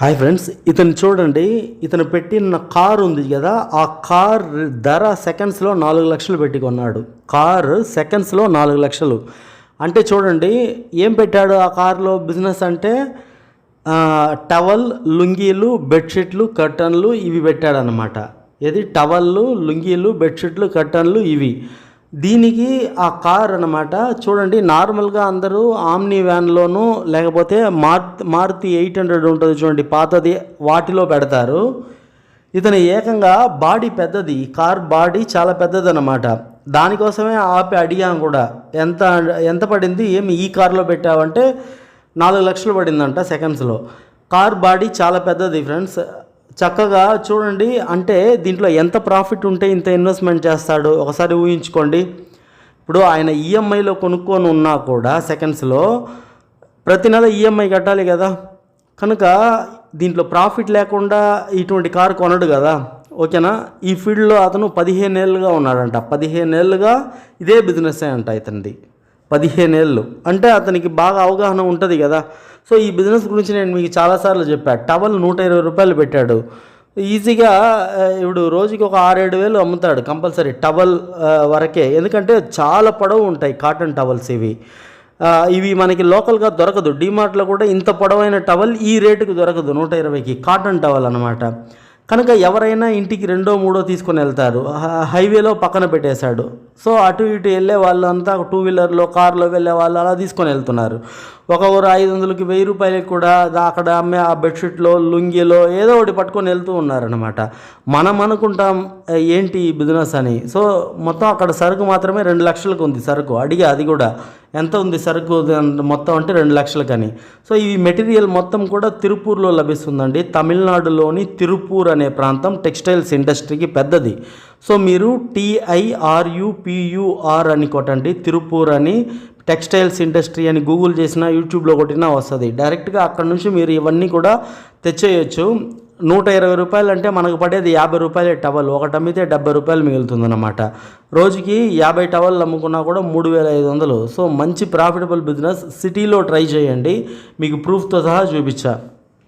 Hi friends ఇతను చూడండి. ఇతను పెట్టిన కార్ ఉంది కదా ఆ కార్ ధర సెకండ్స్లో నాలుగు లక్షలు పెట్టి కొన్నాడు. కార్ సెకండ్స్లో నాలుగు లక్షలు. అంటే చూడండి ఏం పెట్టాడు ఆ కార్లో బిజినెస్ అంటే టవల్ లుంగీలు బెడ్షీట్లు కర్టన్లు ఇవి పెట్టాడనమాట ఏది? టవల్లు లుంగీలు బెడ్షీట్లు కర్టన్లు ఇవి. దీనికి ఆ కార్ అన్నమాట. చూడండి నార్మల్గా అందరూ ఆమ్ని వ్యాన్లోనూ లేకపోతే మారుతి మారుతి ఎయిట్ హండ్రెడ్ ఉంటుంది చూడండి పాతది వాటిలో పెడతారు. ఇతను ఏకంగా బాడీ పెద్దది కార్ బాడీ చాలా పెద్దది అనమాట దానికోసమే ఆపి అడిగాం కూడా ఎంత ఎంత పడింది ఏమి ఈ కార్లో పెట్టావంటే నాలుగు లక్షలు పడిందంట సెకండ్స్లో. కార్ బాడీ చాలా పెద్దది ఫ్రెండ్స్ చక్కగా చూడండి అంటే దీంట్లో ఎంత ప్రాఫిట్ ఉంటే ఇంత ఇన్వెస్ట్మెంట్ చేస్తాడు? ఒకసారి ఊహించుకోండి. ఇప్పుడు ఆయన ఈఎంఐలో కొనుక్కొని ఉన్నా కూడా సెకండ్స్లో ప్రతి నెల ఈఎంఐ కట్టాలి కదా. కనుక దీంట్లో ప్రాఫిట్ లేకుండా ఇటువంటి కారు కొనడు కదా. ఓకేనా? ఈ ఫీల్డ్లో అతను పదిహేను ఏళ్ళుగా ఉన్నాడంట. పదిహేను ఏళ్ళుగా ఇదే బిజినెస్ అంట ఇతనిది. పదిహేను ఏళ్ళు అంటే అతనికి బాగా అవగాహన ఉంటుంది కదా. సో ఈ బిజినెస్ గురించి నేను మీకు చాలాసార్లు చెప్పాను టవల్ నూట ఇరవై రూపాయలు పెట్టాడు. ఈజీగా ఇప్పుడు రోజుకి ఒక ఆరేడు వేలు అమ్ముతాడు కంపల్సరీ టవల్ వరకే. ఎందుకంటే చాలా పొడవు ఉంటాయి కాటన్ టవల్స్ ఇవి. ఇవి మనకి లోకల్గా దొరకదు. డిమార్ట్లో కూడా ఇంత పొడవైన టవల్ ఈ రేటుకి దొరకదు. నూట ఇరవైకి కాటన్ టవల్ అనమాట కనుక ఎవరైనా ఇంటికి రెండో మూడో తీసుకొని వెళ్తారు. హైవేలో పక్కన పెట్టేశాడు. సో అటు ఇటు వెళ్ళే వాళ్ళంతా టూ వీలర్లో కార్లో వెళ్ళే వాళ్ళు అలా తీసుకొని వెళ్తున్నారు. ఒకరు ఐదు వందలకి వెయ్యి రూపాయలకి కూడా అక్కడ అమ్మే ఆ బెడ్షీట్లో లుంగిలో ఏదో ఒకటి పట్టుకొని వెళ్తూ ఉన్నారనమాట మనం అనుకుంటాం ఏంటి ఈ బిజినెస్ అని. సో మొత్తం అక్కడ సరుకు మాత్రమే రెండు లక్షలకు ఉంది సరుకు. అడిగా అది కూడా. ఎంత ఉంది సరుకు మొత్తం అంటే రెండు లక్షలకని సో ఈ మెటీరియల్ మొత్తం కూడా తిరుపూర్లో లభిస్తుందండి. తమిళనాడులోని తిరుపూర్ అనే ప్రాంతం టెక్స్టైల్స్ ఇండస్ట్రీకి పెద్దది. సో మీరు టీఐఆర్యుపియుఆర్ అని కొట్టండి. తిరుపూర్ అని టెక్స్టైల్స్ ఇండస్ట్రీ అని గూగుల్ చేసినా యూట్యూబ్లో కొట్టినా వస్తుంది. డైరెక్ట్గా అక్కడ నుంచి మీరు ఇవన్నీ కూడా తెచ్చేయచ్చు. నూట ఇరవై రూపాయలు అంటే మనకు పడేది యాభై రూపాయలే టవల్. ఒకటి అమ్మితే డెబ్బై రూపాయలు మిగులుతుందన్నమాట. రోజుకి యాభై టవల్ అమ్ముకున్నా కూడా మూడు వేల ఐదు వందలు. సో మంచి ప్రాఫిటబుల్ బిజినెస్ సిటీలో ట్రై చేయండి. మీకు ప్రూఫ్తో సహా చూపించా.